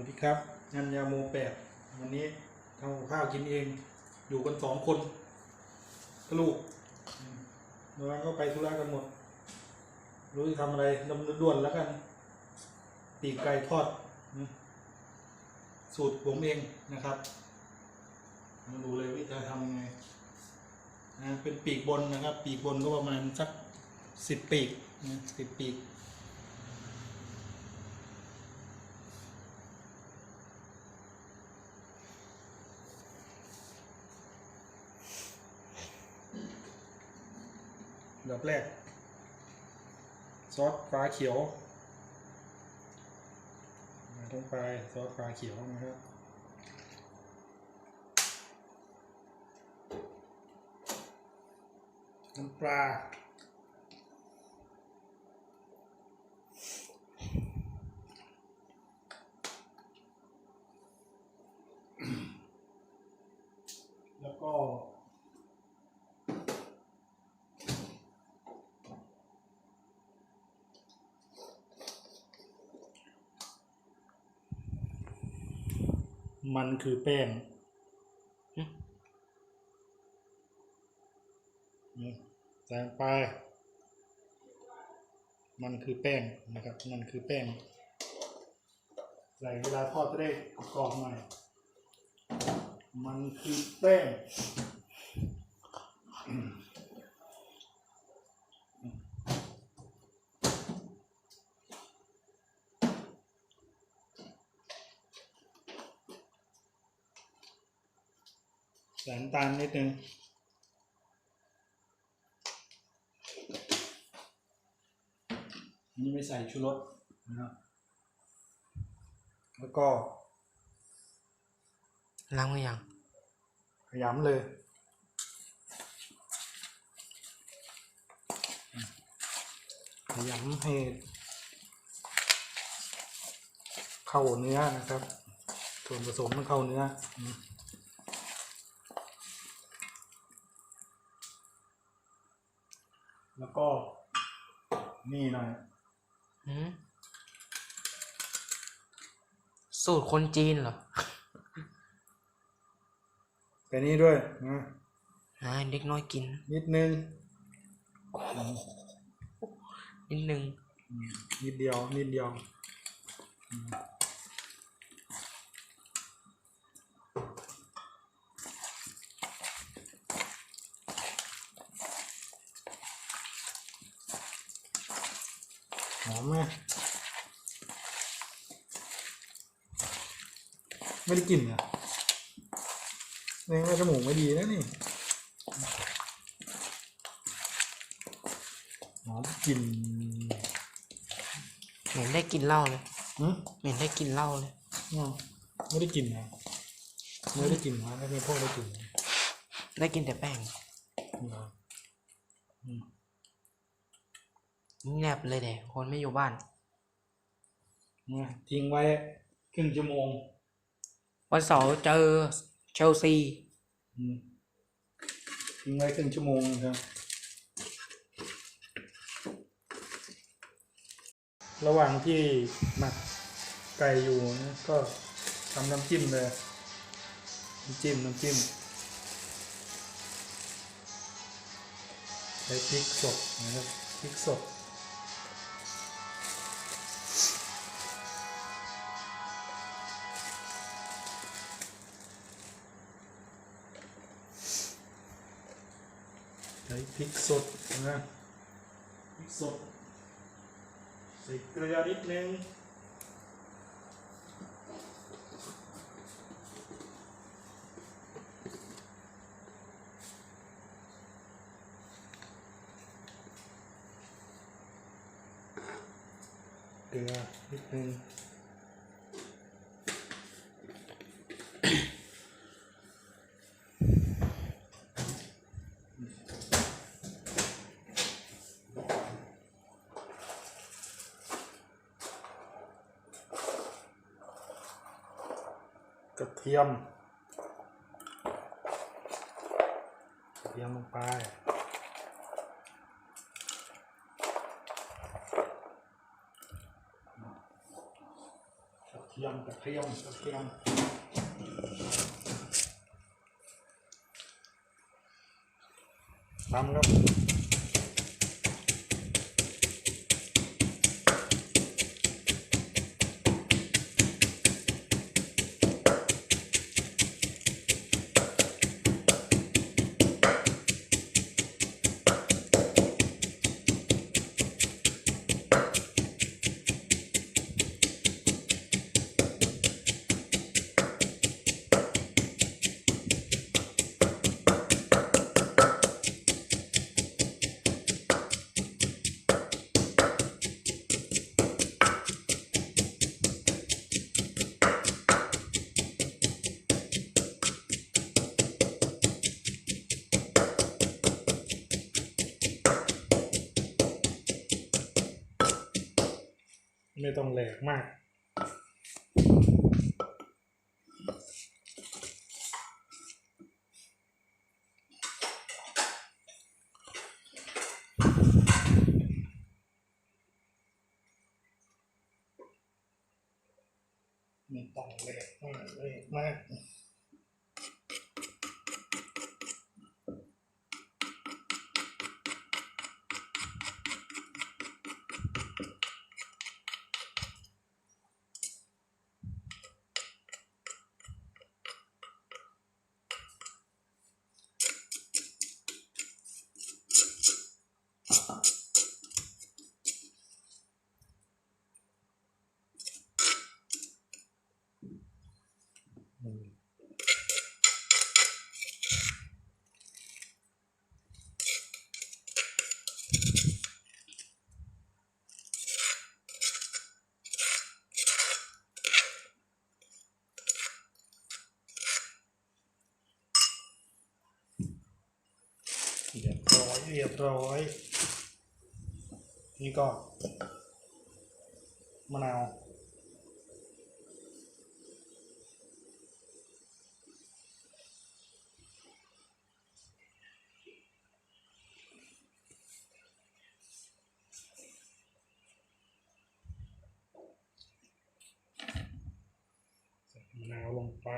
วัสดีครับงันยาโมแปดวันนี้ทำข้าวกินเอง อยู่กันสองคนกับลูกอืมเมื่อวานก็ไปธุระกันหมด รู้จะทำอะไรดำด่วนแล้วกัน ปีกไก่ทอด สูตรผมเองนะครับ มาดูเลยวิธีทำยังไงนะเป็นปีกบนนะครับ ปีกบนก็ประมาณสักสิบปีกสิบปีก ดับแรก ซอสฟ้าเขียวมาต้องไปซอสฟ้าเขียวนะครับน้ำปลาแล้วก็ มันคือแป้งนี่ใส่ลงไป มันคือแป้งนะครับ มันคือแป้ง ใส่เวลาทอดจะได้กรอบหน่อยมันคือแป้ง ส่น้ำตาลนิดนึงอันนี้ไม่ใส่ชูรสนะครับแล้วก็ล้างมือยังขยำเลย ขยำให้เข้าเนื้อนะครับ ส่วนผสมมันเข้าเนื้ออืมแล้วก็ นี่หน่อยหืมสูตรคนจีนเหรอแต่นี่ด้วยนะนายเด็กน้อยกิน นิดนึงนิดนึงอืมนิดเดียว นิดเดียวอืมหอมไหม ไม่ได้กลิ่นเหรอะแสดงว่าจมูกไม่ดีนะนี่หอมกลิ่นเหม็นได้กินเหล้าเลยหืมเหม็นได้กินเหล้าเลยอ๋อไม่ได้กลิ่นนะไม่ได้กลิ่นนะไม่พ่อได้กลิ่นนะได้กินแต่แป้งเหรออืมแนบเลยเด็คนไม่อยู่บ้านมาทิ้งไว้ครึ่งชั่วโมง วันเสาร์เจอเชลซีอืมทิ้งไว้ครึ่งชั่วโมงครับ ระหว่างที่หมักไก่อยู่นะก็ทำน้ำจิ้มเลยน้ำจิ้มน้ำจิ้มใช้พริกสดนะครับพริกสด ช้พริกสดนะพริกสด ใส่เกลือนิดนึงเกลือนิดนึง กระเทียมกระเทียมลงไปกระเทียำกระเทียมกระเทียมตำครับ ไม่ต้องแหลกมากไม่ต้องแหลกมากแหลกมาก เรียบร้อยเร้อย นี่ก็มะนาวมะนาวลงไป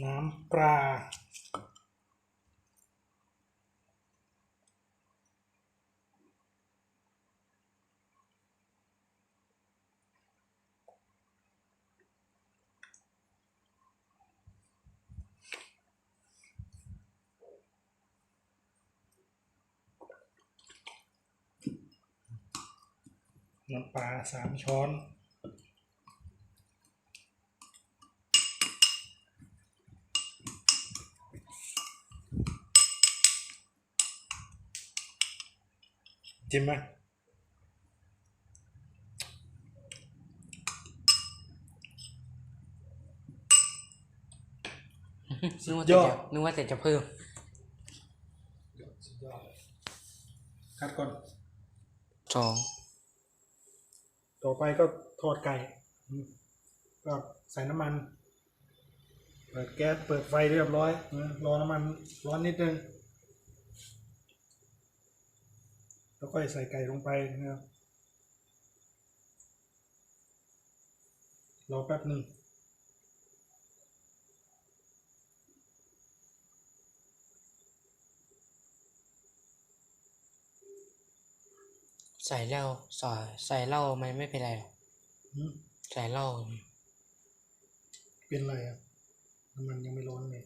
น้ำปลาน้ำปลาสามช้อน จิ้มไหมนึกว่าแต่จะนึกว่าแต่จะเพิ่ม สุดยอดคัดก่อน สอง ต่อไปก็ทอดไก่อืมก็ใส่น้ำมัน เปิดแก๊ส เปิดไฟเรียบร้อยนะรอน้ำมันร้อนนิดนึง แล้วก็ใส่ไก่ลงไปนะครับรอแป๊บหนึ่งใส่เหล้าใส่ใส่เหล้ามันไม่เป็นไรหรอกอืมใส่เหล้าเป็นไรอะน้ำมันยังไม่ร้อนเลย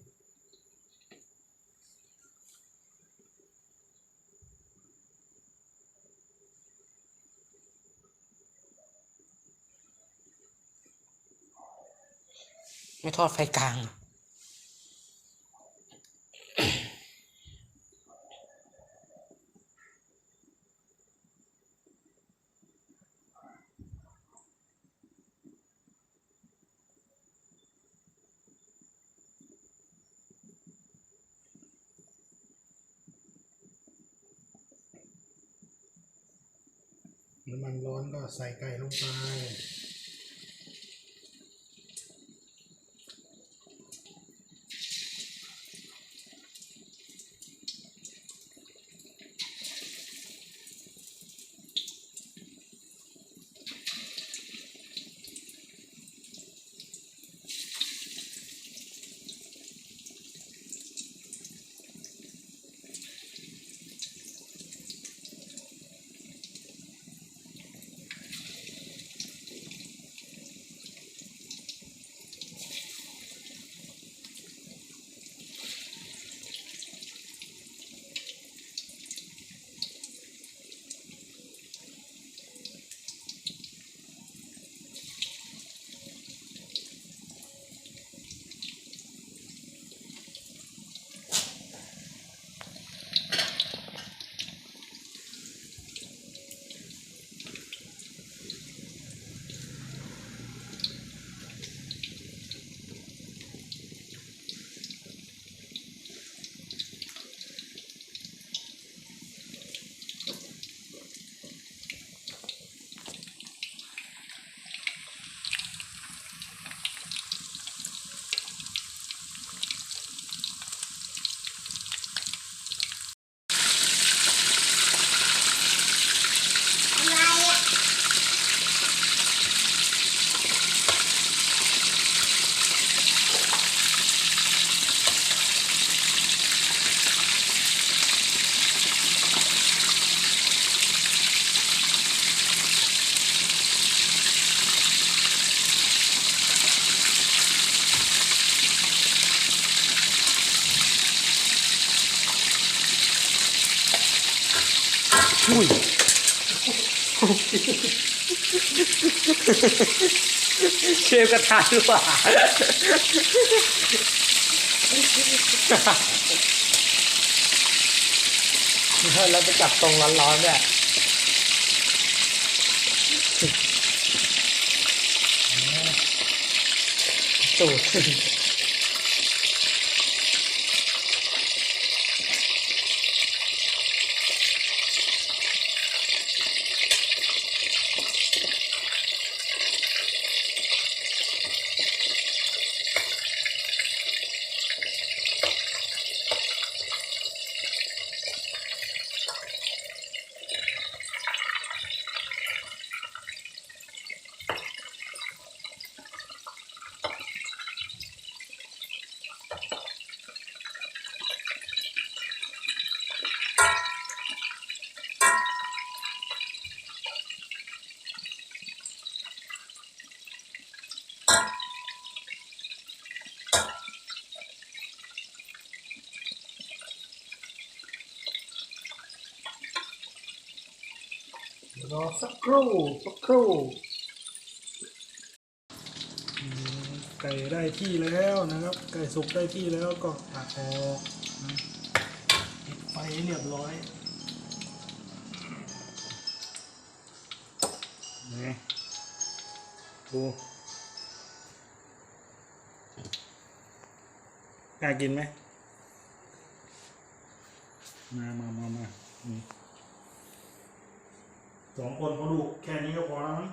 ไม่ทอดไฟกลาง น้ำมันร้อนก็ใส่ไก่ลงไป อุ้ยเชฟกระทะหรือเปล่าแล้วไปจับตรงร้อนๆเนี่ยสูตร อสักครู่สักครู่ไก่ได้ที่แล้วนะครับ ไก่สุกได้ที่แล้วก็ตักออกนะปิดไฟเรียบร้อยนี่ดูกล้ากินไหมมามามามาอืม สองคนเขาดูแค่นี้ก็พอแล้วมั้ง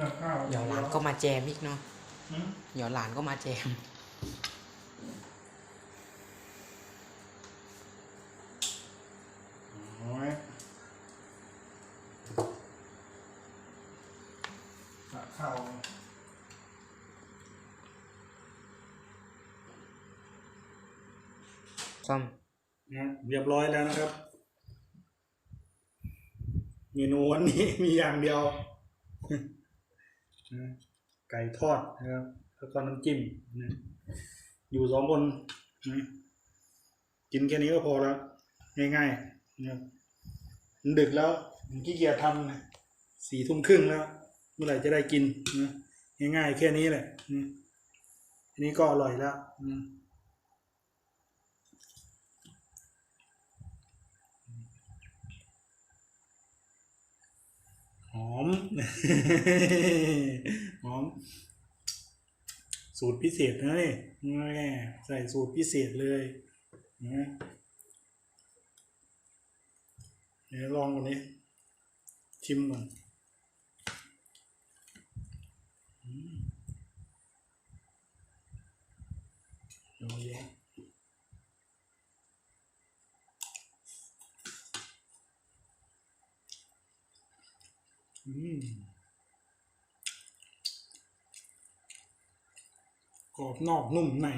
นักข้าวเดี๋ยวหลานก็มาแจมอีกเนาะหืมเดี๋ยวหลานก็มาแจมโอ้ยนักข้าวซ่อม นะเรียบร้อยแล้วนะครับ เมนูวันนี้มีอย่างเดียว ไก่ทอดนะครับแล้วก็น้ำจิ้มนะอยู่สองคนนะกินแค่นี้ก็พอแล้ว ง่ายๆนะครับมันดึกแล้วขี้เกียจทำนะสี่ทุ่มครึ่งแล้ว เมื่อไหร่จะได้กินนะง่ายๆแค่นี้แหละนะอันนี้ก็อร่อยแล้วนะ ห อม หอม สูตรพิเศษนะนี่แม่ใส่สูตรพิเศษเลยนะเดี๋ยวลองก่อนนี้ชิมก่อนอืมเดี๋ยวเยอะอืมก รอบนอกนุ่มใน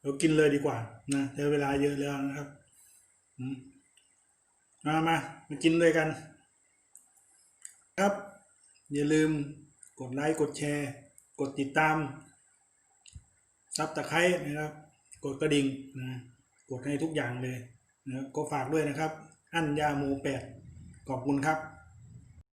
เรากินเลยดีกว่า นะใช้เวลาเยอะแล้วนะครับมมามา มากินด้วยกัน ครับ อย่าลืมกดไลค์ กดแชร์ กดติดตามซับตะไคร้นะครับ กดกระดิ่งนะ กดให้ทุกอย่างเลยนะครับก็ฝากด้วยนะครับ อั้นยาโมแปดขอบคุณครับ